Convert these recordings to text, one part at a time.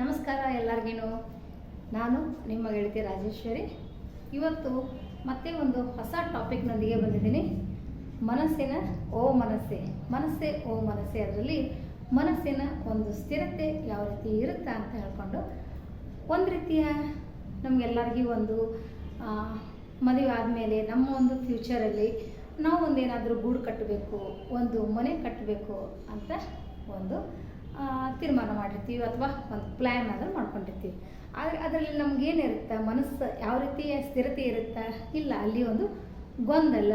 ನಮಸ್ಕಾರ ಎಲ್ಲರಿಗೇನು? ನಾನು ನಿಮ್ಮ ಗೆಳತಿ ರಾಜೇಶ್ವರಿ ಇವತ್ತು ಮತ್ತೆ ಒಂದು ಹೊಸ ಟಾಪಿಕ್ನೊಂದಿಗೆ ಬಂದಿದ್ದೀನಿ. ಮನಸ್ಸಿನ ಓ ಮನಸ್ಸೆ. ಮನಸ್ಸೆ ಓ ಮನಸ್ಸೆ ಅದರಲ್ಲಿ ಮನಸ್ಸಿನ ಒಂದು ಸ್ಥಿರತೆ ಯಾವ ರೀತಿ ಇರುತ್ತಾ ಅಂತ ಹೇಳ್ಕೊಂಡು ಒಂದು ರೀತಿಯ ನಮಗೆಲ್ಲರಿಗೂ ಒಂದು ಮದುವೆ ಆದಮೇಲೆ ನಮ್ಮ ಒಂದು ಫ್ಯೂಚರಲ್ಲಿ ನಾವು ಒಂದೇನಾದರೂ ಗೂಡು ಕಟ್ಟಬೇಕು ಒಂದು ಮನೆ ಕಟ್ಟಬೇಕು ಅಂತ ಒಂದು ತೀರ್ಮಾನ ಮಾಡಿರ್ತೀವಿ ಅಥವಾ ಒಂದು ಪ್ಲ್ಯಾನ್ ಆದರೂ ಮಾಡ್ಕೊಂಡಿರ್ತೀವಿ. ಆದರೆ ಅದರಲ್ಲಿ ನಮಗೇನಿರುತ್ತೆ? ಮನಸ್ಸು ಯಾವ ರೀತಿಯ ಸ್ಥಿರತೆ ಇರುತ್ತೆ? ಇಲ್ಲ, ಅಲ್ಲಿ ಒಂದು ಗೊಂದಲ,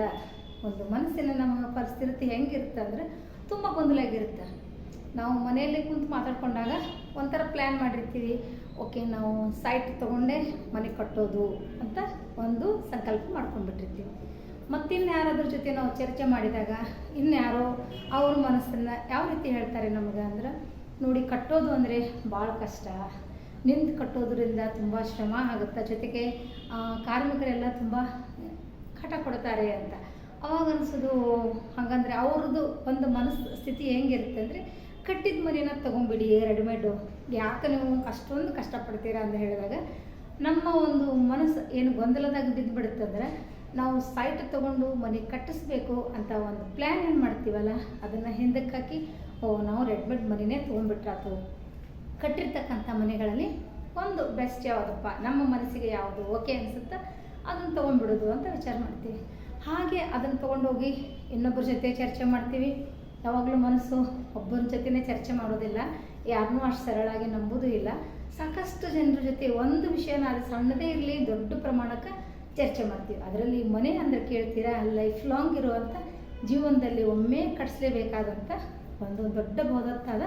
ಒಂದು ಮನಸ್ಸಿನ ನಮ್ಮ ಪರಿಸ್ಥಿತಿ ಹೆಂಗಿರುತ್ತೆ ಅಂದರೆ ತುಂಬ ಗೊಂದಲ ಆಗಿರುತ್ತೆ ನಾವು ಮನೆಯಲ್ಲಿ ಕುಂತು ಮಾತಾಡ್ಕೊಂಡಾಗ ಒಂಥರ ಪ್ಲ್ಯಾನ್ ಮಾಡಿರ್ತೀವಿ. ಓಕೆ, ನಾವು ಸೈಟ್ ತೊಗೊಂಡೇ ಮನೆ ಕಟ್ಟೋದು ಅಂತ ಒಂದು ಸಂಕಲ್ಪ ಮಾಡ್ಕೊಂಡ್ಬಿಟ್ಟಿರ್ತೀವಿ. ಮತ್ತಿನ್ನು ಯಾರಾದ್ರ ಜೊತೆ ನಾವು ಚರ್ಚೆ ಮಾಡಿದಾಗ ಇನ್ಯಾರೋ ಅವ್ರ ಮನಸ್ಸನ್ನು ಯಾವ ರೀತಿ ಹೇಳ್ತಾರೆ ನಮಗೆ ಅಂದ್ರೆ, ನೋಡಿ ಕಟ್ಟೋದು ಅಂದರೆ ಭಾಳ ಕಷ್ಟ. ನಿಂತು ಕಟ್ಟೋದ್ರಿಂದ ತುಂಬ ಶ್ರಮ ಆಗುತ್ತೆ? ಜೊತೆಗೆ ಕಾರ್ಮಿಕರೆಲ್ಲ ತುಂಬ ಕಟ ಕೊಡ್ತಾರೆ ಅಂತ. ಅವಾಗ ಅನಿಸೋದು, ಹಾಗಂದ್ರೆ ಅವ್ರದ್ದು ಒಂದು ಮನಸ್ಸು, ಸ್ಥಿತಿ ಹೆಂಗಿರುತ್ತೆ ಅಂದರೆ, ಕಟ್ಟಿದ ಮನೆನ ತೊಗೊಂಬಿಡಿ ರೆಡಿಮೇಡು. ಯಾಕೆ ನೀವು ಅಷ್ಟೊಂದು ಕಷ್ಟಪಡ್ತೀರಾ ಅಂತ ಹೇಳಿದಾಗ, ನಮ್ಮ ಒಂದು ಮನಸ್ಸು ಏನು ಗೊಂದಲದಾಗ ಬಿಡುತ್ತಂದ್ರೆ ನಾವು ಸೈಟ್ ತಗೊಂಡು ಮನೆ ಕಟ್ಟಿಸ್ಬೇಕು ಅಂತ ಒಂದು ಪ್ಲ್ಯಾನ್ ಏನು ಮಾಡ್ತೀವಲ್ಲ? ಅದನ್ನು ಹಿಂದಕ್ಕೆ ಹಾಕಿ, ಓ, ನಾವು ರೆಡಿಮೇಡ್ ಮನೆಯೇ ತೊಗೊಂಡ್ಬಿಟ್ರಾತು ಕಟ್ಟಿರ್ತಕ್ಕಂಥ ಮನೆಗಳಲ್ಲಿ ಒಂದು ಬೆಸ್ಟ್ ಯಾವುದಪ್ಪ? ನಮ್ಮ ಮನಸ್ಸಿಗೆ ಯಾವುದು ಓಕೆ ಅನಿಸುತ್ತಾ? ಅದನ್ನು ತೊಗೊಂಡ್ಬಿಡೋದು ಅಂತ ವಿಚಾರ ಮಾಡ್ತೀವಿ. ಹಾಗೆ ಅದನ್ನು ತೊಗೊಂಡೋಗಿ ಇನ್ನೊಬ್ಬರ ಜೊತೆ ಚರ್ಚೆ ಮಾಡ್ತೀವಿ. ಯಾವಾಗಲೂ ಮನಸ್ಸು ಒಬ್ಬರ ಜೊತೆನೇ ಚರ್ಚೆ ಮಾಡೋದಿಲ್ಲ. ಯಾರನ್ನೂ ಅಷ್ಟು ಸರಳಾಗಿ ನಂಬೋದೂ ಇಲ್ಲ. ಸಾಕಷ್ಟು ಜನರ ಜೊತೆ ಒಂದು ವಿಷಯನ ಅದು ಸಣ್ಣದೇ ಇರಲಿ, ದೊಡ್ಡ ಪ್ರಮಾಣಕ್ಕೆ ಚರ್ಚೆ ಮಾಡ್ತೀವಿ. ಅದರಲ್ಲಿ ಮನೆ ಅಂದರೆ ಕೇಳ್ತೀರಾ? ಲೈಫ್ ಲಾಂಗ್ ಇರುವಂಥ ಜೀವನದಲ್ಲಿ ಒಮ್ಮೆ ಕಟ್ಟಿಸ್ಲೇಬೇಕಾದಂಥ ಒಂದು ದೊಡ್ಡ ಬಹುದತ್ತಾದ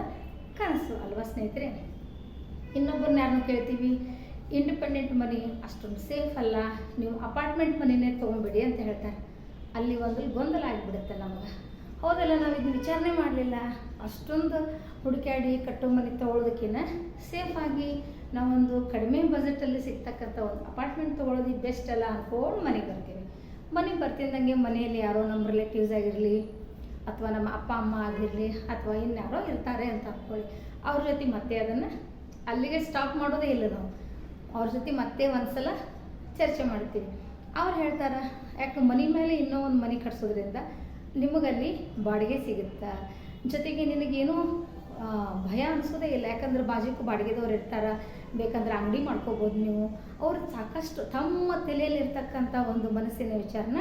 ಕನಸು ಅಲ್ವಾ ಸ್ನೇಹಿತರೆ? ಇನ್ನೊಬ್ಬರನ್ನ ಯಾರನ್ನು ಕೇಳ್ತೀವಿ? ಇಂಡಿಪೆಂಡೆಂಟ್ ಮನಿ, ಅಷ್ಟೊಂದು ಸೇಫ್ ಅಲ್ಲ. ನೀವು ಅಪಾರ್ಟ್ಮೆಂಟ್ ಮನೆಯೇ ತೊಗೊಂಬಿಡಿ ಅಂತ ಹೇಳ್ತಾರೆ. ಅಲ್ಲಿ ಒಂದು ಗೊಂದಲ ಆಗಿಬಿಡುತ್ತೆ ನಮಗೆ. ಹೌದಲ್ಲ ನಾವು ಇದನ್ನ ವಿಚಾರಣೆ ಮಾಡಲಿಲ್ಲ. ಅಷ್ಟೊಂದು ಹುಡುಕಾಡಿ ಕಟ್ಟೋ ಮನೆ ತೊಗೊಳೋದಕ್ಕಿಂತ ಸೇಫಾಗಿ ನಾವೊಂದು ಕಡಿಮೆ ಬಜೆಟಲ್ಲಿ ಸಿಗ್ತಕ್ಕಂಥ ಒಂದು ಅಪಾರ್ಟ್ಮೆಂಟ್ ತೊಗೊಳೋದು ಬೆಸ್ಟ್ ಅಲ್ಲ ಅಂದ್ಕೊಂಡು ಮನೆಗೆ ಬರ್ತೀವಿ. ಮನೆಗೆ ಬರ್ತಿದ್ದಂಗೆ ಮನೆಯಲ್ಲಿ ಯಾರೋ ನಮ್ಮ ರಿಲೇಟಿವ್ಸ್ ಆಗಿರಲಿ ಅಥವಾ ನಮ್ಮ ಅಪ್ಪ, ಅಮ್ಮ ಆಗಿರಲಿ ಅಥವಾ ಇನ್ಯಾರೋ ಇರ್ತಾರೆ ಅಂತ ಅಂದ್ಕೊಳ್ಳಿ ಅವ್ರ ಜೊತೆ ಮತ್ತೆ ಅದನ್ನು ಅಲ್ಲಿಗೆ ಸ್ಟಾಪ್ ಮಾಡೋದೇ ಇಲ್ಲ ನಾವು. ಅವ್ರ ಜೊತೆ ಮತ್ತೆ ಒಂದ್ಸಲ ಚರ್ಚೆ ಮಾಡ್ತೀವಿ. ಅವ್ರು ಹೇಳ್ತಾರೆ, ಯಾಕೆ ಮನೆ ಮೇಲೆ ಇನ್ನೂ ಒಂದು ಮನೆ ಕಟ್ಸೋದ್ರಿಂದ ನಿಮಗಲ್ಲಿ ಬಾಡಿಗೆ ಸಿಗುತ್ತಾ? ಜೊತೆಗೆ ನಿನಗೇನು ಭಯ ಅನಿಸೋದೇ ಇಲ್ಲ. ಯಾಕಂದ್ರೆ ಬಾಜುಕು ಬಾಡಿಗೆದವ್ರು ಇರ್ತಾರೆ, ಬೇಕಂದ್ರೆ ಅಂಗಡಿ ಮಾಡ್ಕೋಬೋದು ನೀವು. ಅವ್ರು ಸಾಕಷ್ಟು ತಮ್ಮ ತಲೆಯಲ್ಲಿ ಇರ್ತಕ್ಕಂಥ ಒಂದು ಮನಸ್ಸಿನ ವಿಚಾರನ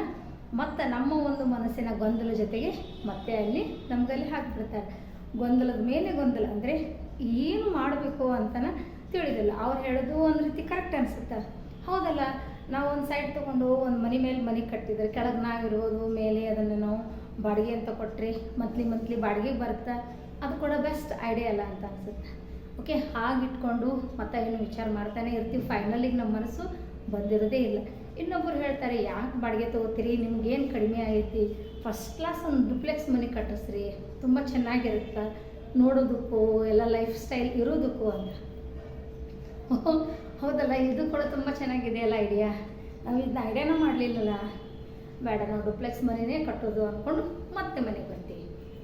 ಮತ್ತು ನಮ್ಮ ಒಂದು ಮನಸ್ಸಿನ ಗೊಂದಲ ಜೊತೆಗೆ ಮತ್ತೆ ಅಲ್ಲಿ ನಮಗಲ್ಲಿ ಹಾಕಿಬಿಡ್ತಾರೆ. ಗೊಂದಲದ ಮೇಲೆ ಗೊಂದಲ ಅಂದರೆ ಏನು ಮಾಡಬೇಕು ಅಂತನ ತಿಳಿದಿಲ್ಲ. ಅವ್ರು ಹೇಳೋದು ಒಂದು ರೀತಿ ಕರೆಕ್ಟ್ ಅನಿಸುತ್ತೆ. ಹೌದಲ್ಲ? ನಾವು ಒಂದು ಸೈಡ್ ತೊಗೊಂಡು ಒಂದು ಮನೆ ಮೇಲೆ ಮನೆ ಕಟ್ಟಿದ್ರೆ ಕೆಳಗೆ ನಾವಿರ್ಬೋದು ಮೇಲೆ ಅದನ್ನು ನಾವು ಬಾಡಿಗೆ ಅಂತ ಕೊಟ್ಟರೆ ಮಂತ್ಲಿ ಮಂತ್ಲಿ ಬಾಡಿಗೆಗೆ ಬರುತ್ತೆ? ಅದು ಕೂಡ ಬೆಸ್ಟ್ ಐಡಿಯಾ ಅಲ್ಲ ಅಂತ ಅನ್ಸುತ್ತೆ. ಓಕೆ ಹಾಗಿಟ್ಕೊಂಡು ಮತ್ತೆ ಏನು ವಿಚಾರ ಮಾಡ್ತಾನೆ ಇರ್ತೀವಿ. ಫೈನಲಿಗೆ ನಮ್ಮ ಮನಸ್ಸು ಬಂದಿರೋದೇ ಇಲ್ಲ. ಇನ್ನೊಬ್ಬರು ಹೇಳ್ತಾರೆ, ಯಾಕೆ ಬಾಡಿಗೆ ತೊಗೋತೀರಿ? ನಿಮ್ಗೇನು ಕಡಿಮೆ ಆಗೈತಿ? ಫಸ್ಟ್ ಕ್ಲಾಸ್ ಒಂದು ಡುಪ್ಲೆಕ್ಸ್ ಮನೆ ಕಟ್ಟಿಸ್ರಿ. ತುಂಬ ಚೆನ್ನಾಗಿರುತ್ತೆ. ನೋಡೋದಕ್ಕೂ, ಎಲ್ಲ ಲೈಫ್ ಸ್ಟೈಲ್ ಇರೋದಕ್ಕೂ ಅಂತ. ಹೌದಲ್ಲ? ಇದು ಕೂಡ ತುಂಬ ಚೆನ್ನಾಗಿದೆಯಲ್ಲ ಐಡಿಯಾ ನಾವು ಇದನ್ನ ಐಡಿಯಾನ ಮಾಡಲಿಲ್ಲಲ್ಲ? ಬೇಡ, ನಾವು ಡುಪ್ಲೆಕ್ಸ್ ಮನೆಯೇ ಕಟ್ಟೋದು ಅಂದ್ಕೊಂಡು ಮತ್ತೆ ಮನೆಗೆ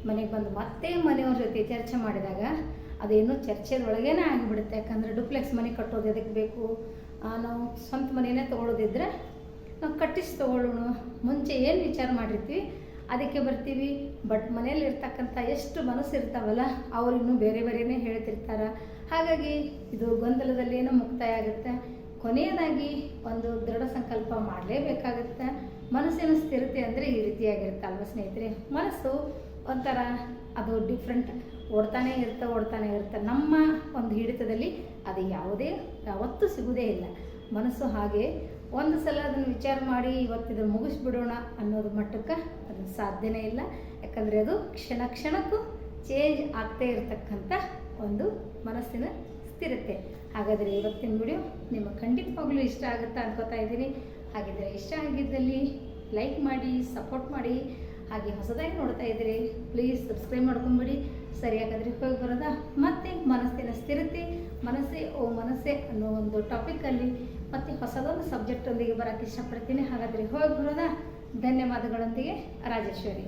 ಮನೆಗೆ ಬಂದು ಮತ್ತೆ ಮನೆಯವ್ರ ಜೊತೆ ಚರ್ಚೆ ಮಾಡಿದಾಗ ಅದೇನು ಚರ್ಚೆದೊಳಗೇನೆ ಆಗಿಬಿಡುತ್ತೆ. ಯಾಕಂದರೆ ಡುಪ್ಲೆಕ್ಸ್ ಮನೆ ಕಟ್ಟೋದು ಎದಕ್ಕೆ ಬೇಕು? ನಾವು ಸ್ವಂತ ಮನೆಯೇ ತೊಗೊಳೋದಿದ್ರೆ ನಾವು ಕಟ್ಟಿಸಿ ತೊಗೊಳ್ಳೋಣ. ಮುಂಚೆ ಏನು ವಿಚಾರ ಮಾಡಿರ್ತೀವಿ, ಅದಕ್ಕೆ ಬರ್ತೀವಿ. ಬಟ್ ಮನೇಲಿ ಇರ್ತಕ್ಕಂಥ ಎಷ್ಟು ಮನಸ್ಸು ಇರ್ತಾವಲ್ಲ, ಅವ್ರು ಇನ್ನೂ ಬೇರೆ ಬೇರೆನೇ ಹೇಳ್ತಿರ್ತಾರೆ. ಹಾಗಾಗಿ ಇದು ಗೊಂದಲದಲ್ಲಿ ಏನೋ ಮುಕ್ತಾಯ ಆಗುತ್ತೆ. ಕೊನೆಯದಾಗಿ ಒಂದು ದೃಢ ಸಂಕಲ್ಪ ಮಾಡಲೇಬೇಕಾಗುತ್ತೆ. ಮನಸ್ಸಿನ ಸ್ಥಿರತೆ ಅಂದರೆ ಈ ರೀತಿಯಾಗಿರುತ್ತೆ ಅಲ್ವಾ ಸ್ನೇಹಿತರೆ? ಮನಸ್ಸು ಒಂಥರ ಅದು ಡಿಫ್ರೆಂಟ್ ಓಡ್ತಾನೆ ಇರುತ್ತೆ ಓಡ್ತಾನೆ ಇರುತ್ತೆ ನಮ್ಮ ಒಂದು ಹಿಡಿತದಲ್ಲಿ ಅದು ಯಾವುದೇ, ಯಾವತ್ತೂ ಸಿಗುವುದೇ ಇಲ್ಲ. ಮನಸ್ಸು ಹಾಗೆ ಒಂದು ಸಲ ಅದನ್ನು ವಿಚಾರ ಮಾಡಿ ಇವತ್ತಿದು ಮುಗಿಸ್ಬಿಡೋಣ ಅನ್ನೋದು ಮಟ್ಟಕ್ಕೆ ಅದು ಸಾಧ್ಯನೇ ಇಲ್ಲ. ಯಾಕಂದರೆ ಅದು ಕ್ಷಣ ಕ್ಷಣಕ್ಕೂ ಚೇಂಜ್ ಆಗ್ತಾ ಇರತಕ್ಕಂಥ ಒಂದು ಮನಸ್ಸಿನ ಸ್ಥಿರತೆ. ಹಾಗಾದರೆ ಇವತ್ತಿನ ವಿಡಿಯೋ ನಿಮಗೆ ಖಂಡಿತವಾಗ್ಲೂ ಇಷ್ಟ ಆಗುತ್ತಾ ಅನ್ಕೋತಾ ಇದ್ದೀನಿ. ಹಾಗಿದ್ರೆ ಇಷ್ಟ ಆಗಿದ್ದಲ್ಲಿ ಲೈಕ್ ಮಾಡಿ ಸಪೋರ್ಟ್ ಮಾಡಿ. ಹಾಗೆ ಹೊಸದಾಗಿ ನೋಡ್ತಾ ಇದ್ದೀರಿ ಪ್ಲೀಸ್ ಸಬ್ಸ್ಕ್ರೈಬ್ ಮಾಡ್ಕೊಂಬಿಡಿ. ಸರಿ ಹಾಗಾದ್ರೆ ಹೋಗಿ ಬರೋದಾ? ಮತ್ತೆ ಮನಸ್ಸಿನ ಸ್ಥಿರತೆ, ಮನಸ್ಸೇ, ಓ ಮನಸ್ಸೇ ಅನ್ನೋ ಒಂದು ಟಾಪಿಕಲ್ಲಿ ಮತ್ತೆ ಹೊಸದೊಂದು ಸಬ್ಜೆಕ್ಟೊಂದಿಗೆ ಬರೋಕ್ಕೆ ಇಷ್ಟಪಡ್ತೀನಿ. ಹಾಗಾದರೆ ಹೋಗಿ ಬರೋದಾ? ಧನ್ಯವಾದಗಳೊಂದಿಗೆ ರಾಜೇಶ್ವರಿ.